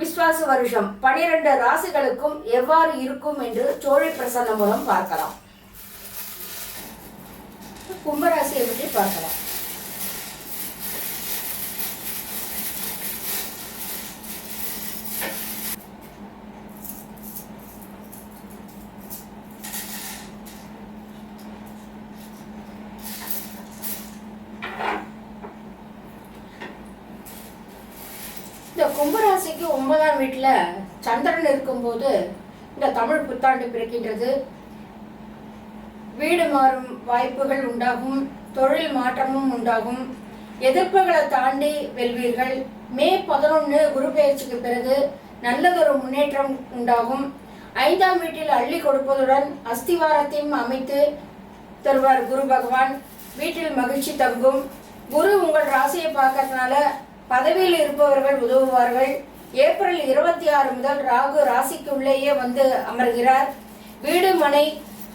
விஸ்வாச வருஷம் பனிரெண்டு ராசிகளுக்கும் எவ்வாறு இருக்கும் என்று சோழி பிரசன்னம் மூலம் பார்க்கலாம். கும்பராசியை பற்றி பார்க்கலாம். கும்பராசிக்கு ஒன்பதாம் வீட்டில் சந்திரன் இருக்கும்போது இந்த தமிழ் புத்தாண்டு பிறக்கின்றது. வீடு மாறும் வாய்ப்புகள் உண்டாகும் தொழில் மாற்றமும் உண்டாகும். எதிர்ப்புகளை தாண்டி வெல்வீர்கள். மே பதினொன்று குரு பெயர்ச்சிக்கு பிறகு நல்லதொரு முன்னேற்றம் உண்டாகும். ஐந்தாம் வீட்டில் அள்ளி கொடுப்பதுடன் அஸ்திவாரத்தையும் அமைத்து தருவார் குரு பகவான். வீட்டில் மகிழ்ச்சி தங்கும். குரு உங்கள் ராசியை பார்க்கறதுனால பதவியில் இருப்பவர்கள் உதவுவார்கள். ஏப்ரல் இருபத்தி ஆறு முதல் ராகு ராசிக்கு உள்ளேயே வந்து அமர்கிறார். வீடு மனை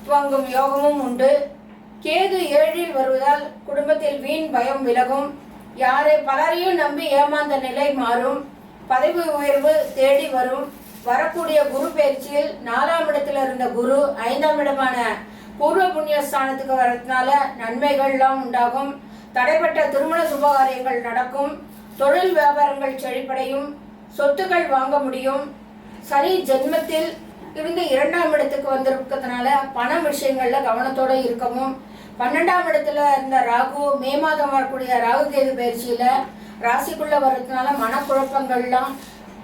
வாங்கும் யோகமும் உண்டு. கேது ஏழில் வருவதால் குடும்பத்தில் வீண் பயம் விலகும். யாரை பலரையும் நம்பி ஏமாந்த நிலை மாறும். பதவி உயர்வு தேடி வரும். வரக்கூடிய குரு பயிற்சியில் நாலாம் இடத்தில் இருந்த குரு ஐந்தாம் இடமான பூர்வ புண்ணிய ஸ்தானத்துக்கு வரதுனால நன்மைகள்லாம் உண்டாகும். தடைப்பட்ட திருமண சுபகாரியங்கள் நடக்கும். தொழில் வியாபாரங்கள் செழிப்படையும் சொத்துக்கள் வாங்க முடியும். சனி ஜென்மத்தில் இருந்து இரண்டாம் இடத்துக்கு வந்திருக்கிறதுனால பண விஷயங்கள்ல கவனத்தோட இருக்கவும். பன்னெண்டாம் இடத்துல இருந்த ராகு மே மாதம் வரக்கூடிய ராகு கேது பயிற்சியில ராசிக்குள்ள வர்றதுனால மனக்குழப்பங்கள்லாம்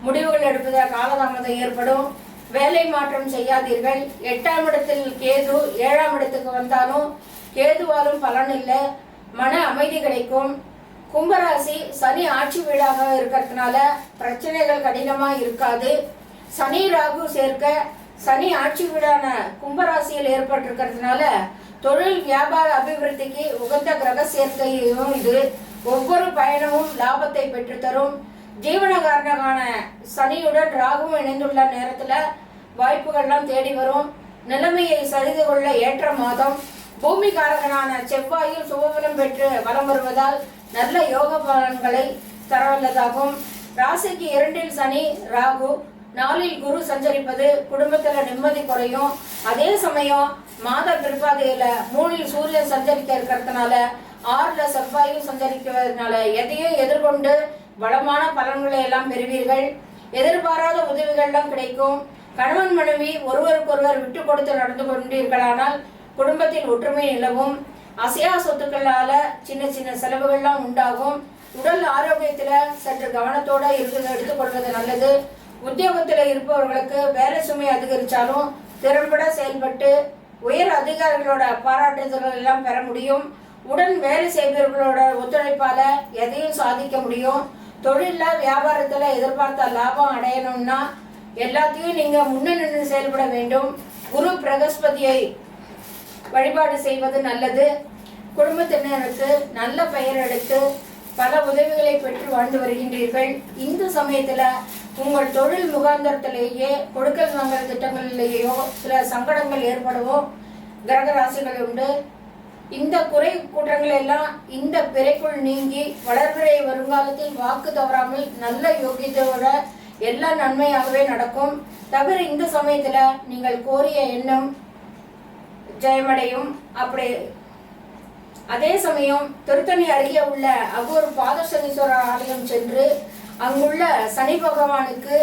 முடிவுகள் எடுப்பதில் காலதாமதம் ஏற்படும். வேலை மாற்றம் செய்யாதீர்கள். எட்டாம் இடத்தில் கேது ஏழாம் இடத்துக்கு வந்தாலும் கேதுவாலும் பலன் இல்லை. மன அமைதி கிடைக்கும். கும்பராசி சனி ஆட்சி வீடாக இருக்கிறதுனால பிரச்சனைகள் கடினமாக இருக்காது. சனி ராகு சேர்க்க சனி ஆட்சி வீடான கும்பராசியில் ஏற்பட்டிருக்கிறதுனால தொழில் வியாபார அபிவிருத்திக்கு உகந்த கிரக சேர்க்கையும் இது. ஒவ்வொரு பயணமும் லாபத்தை பெற்றுத்தரும். ஜீவனகாரனகான சனியுடன் ராகுவும் இணைந்துள்ள நேரத்தில் வாய்ப்புகள்லாம் தேடி வரும். நிலைமையை சரிது கொள்ள ஏற்ற மாதம். பூமிகாரகனான செவ்வாயும் சுபபலம் பெற்று வலம் வருவதால் நல்ல யோக பலன்களை தரவல்லதாகும். ராசிக்கு இரண்டில் சனி ராகு நாளில் குரு சஞ்சரிப்பது குடும்பத்தில் நிம்மதி குறையும். அதே சமயம் மாத பிற்பாதையில மூணில் சூரியன் சஞ்சரிக்க இருக்கிறதுனால ஆறுல செவ்வாயும் சஞ்சரிக்கிறதுனால எதையும் எதிர்கொண்டு வளமான பலன்களை எல்லாம் பெறுவீர்கள். எதிர்பாராத உதவிகள்லாம் கிடைக்கும். கணவன் மனைவி ஒருவருக்கொருவர் விட்டு கொடுத்து நடந்து கொண்டீர்களானால் குடும்பத்தில் ஒற்றுமை நிலவும். அசையா சொத்துக்களால சின்ன சின்ன செலவுகள்லாம் உண்டாகும். உடல் ஆரோக்கியத்துல சற்று கவனத்தோட இருந்து எடுத்துக்கொள்வது நல்லது. உத்தியோகத்துல இருப்பவர்களுக்கு வேலை சுமை அதிகரிச்சாலும் திறம்பட செயல்பட்டு உயர் அதிகாரிகளோட பாராட்டுதல்கள் எல்லாம் பெற முடியும். உடன் வேலை செய்பவர்களோட ஒத்துழைப்பால எதையும் சாதிக்க முடியும். தொழில வியாபாரத்துல எதிர்பார்த்த லாபம் அடையணும்னா எல்லாத்தையும் நீங்க முன்ன நின்று செயல்பட வேண்டும். குரு பிரகஸ்பதியை வழிபாடு செய்வது நல்லது. குடும்பத்தினருக்கு நல்ல பெயர் எடுத்து பல உதவிகளை பெற்று வாழ்ந்து வருகின்றீர்கள். இந்த சமயத்தில் உங்கள் தொழில் முகாந்தரத்திலேயே கொடுக்கல் வாங்கல் திட்டங்களிலேயோ சில சங்கடங்கள் ஏற்படவோ கிரக ராசிகள் உண்டு. இந்த குறை கூட்டங்கள் எல்லாம் இந்த பிறைக்குள் நீங்கி வளர்பிறை வருங்காலத்தில் வாக்கு தவறாமல் நல்ல யோகியத்தோட எல்லா நன்மையாகவே நடக்கும். தவிர இந்த சமயத்தில் நீங்கள் கோரிய எண்ணம் ஜெயமடையும். அப்படி அதே சமயம் திருத்தணி அருகே உள்ள அகூர் பாதசனீஸ்வரர் ஆலயம் சென்று அங்குள்ள சனி பகவானுக்கு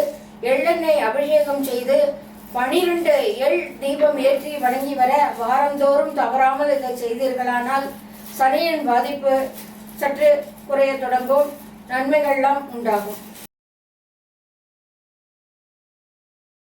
எள்ளெண்ணெய் அபிஷேகம் செய்து பனிரெண்டு எள் தீபம் ஏற்றி வணங்கி வர வாரந்தோறும் தவறாமல் இதை செய்தீர்களானால் சனியின் பாதிப்பு சற்று குறைய தொடங்கும். நன்மைகள்லாம் உண்டாகும்.